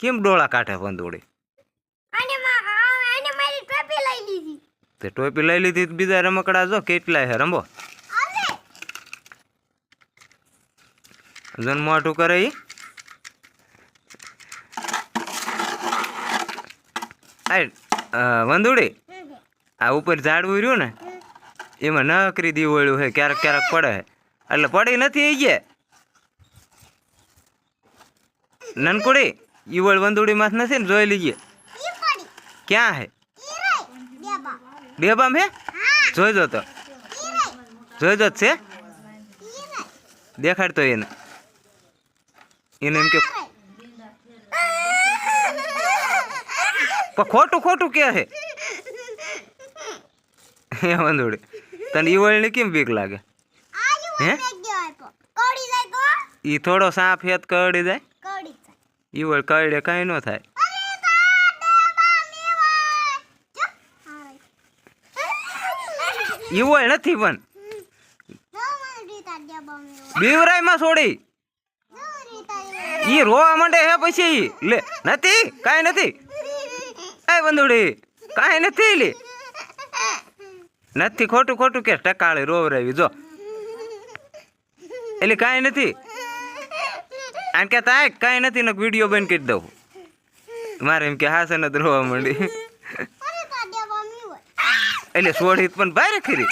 કેમ ડોળા કાઢે લીધી. તે ટોપી લઈ લીધી બીજા રમકડા જો કેટલા હે રમો. જન મોટું કરે ઈ. વંદુડી આ ઉપર ઝાડવું રહ્યું ને? એમાં નકરી દીવડ્યું હે ક્યારેક ક્યારેક પડે એટલે પડી નથી એ નનકુડી? ઈવળ વંદુડી માં નથી ને જોઈ લીજે. ક્યાં હે? બેબામ હે? જોઈ દો તો. જોઈ જ છે? દેખાડતો એને. એને એમ કે ખોટું ખોટું કે છે હે વંદુડી. તને ઈવળની કેમ બીક લાગે? હે? ઈ થોડો સાપ હેત કરડી જાય. ઈવળ કરડે કાંઈ ન થાય. ઈવળ નથી પણ. બીવરાયમાં છોડી. ઈ રોવા માંડે હે પછી. લે, નથી, કાંઈ નથી. એ બંધુડી કાંઈ નથી લે. નથી ખોટું ખોટું કે ટકાળે રોવરાવી, જો. એટલે કાંઈ નથી. આને કે તાય કાંઈ નથી ને વીડિયો બંધ કરી દઉં. મારે એમ કે હાસન જ રોવા માંડી. એટલે છોડી પણ બહાર ખરી